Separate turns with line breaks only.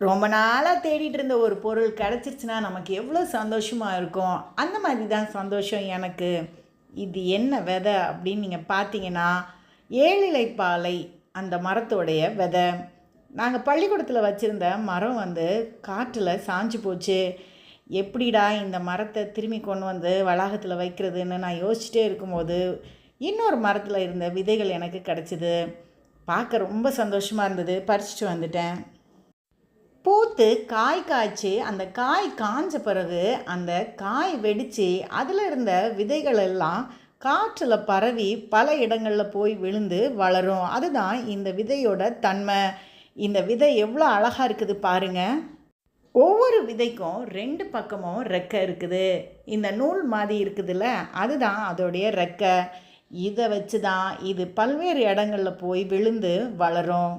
ரொம்ப நாளாக தேடிட்டு இருந்த ஒரு பொருள் கிடச்சிருச்சுன்னா நமக்கு எவ்வளோ சந்தோஷமாக இருக்கும்? அந்த மாதிரி தான் சந்தோஷம் எனக்கு. இது என்ன விதை அப்படின்னு நீங்கள் பார்த்தீங்கன்னா ஏழிலைப்பாலை அந்த மரத்தோடைய விதை. நாங்கள் பள்ளிக்கூடத்தில் வச்சுருந்த மரம் வந்து காற்றில் சாஞ்சு போச்சு. எப்படிடா இந்த மரத்தை திரும்பி கொண்டு வந்து வளாகத்தில் வைக்கிறதுன்னு நான் யோசிச்சுட்டே இருக்கும்போது இன்னொரு மரத்தில் இருந்த விதைகள் எனக்கு கிடச்சிது. பார்க்க ரொம்ப சந்தோஷமாக இருந்தது. பறிச்சுட்டு வந்துட்டேன். பூத்து காய் காய்ச்சி அந்த காய் காஞ்ச பிறகு அந்த காய் வெடித்து அதில் இருந்த விதைகள் எல்லாம் காற்றில் பரவி பல இடங்களில் போய் விழுந்து வளரும். அதுதான் இந்த விதையோட தன்மை. இந்த விதை எவ்வளோ அழகாக இருக்குது பாருங்கள் ஒவ்வொரு விதைக்கும் ரெண்டு பக்கமும் ரெக்கை இருக்குது. இந்த நூல் மாதிரி இருக்குதுல்ல அதுதான் அதோடைய ரெக்கை. இதை வச்சு தான் இது பல்வேறு இடங்களில் போய் விழுந்து வளரும்.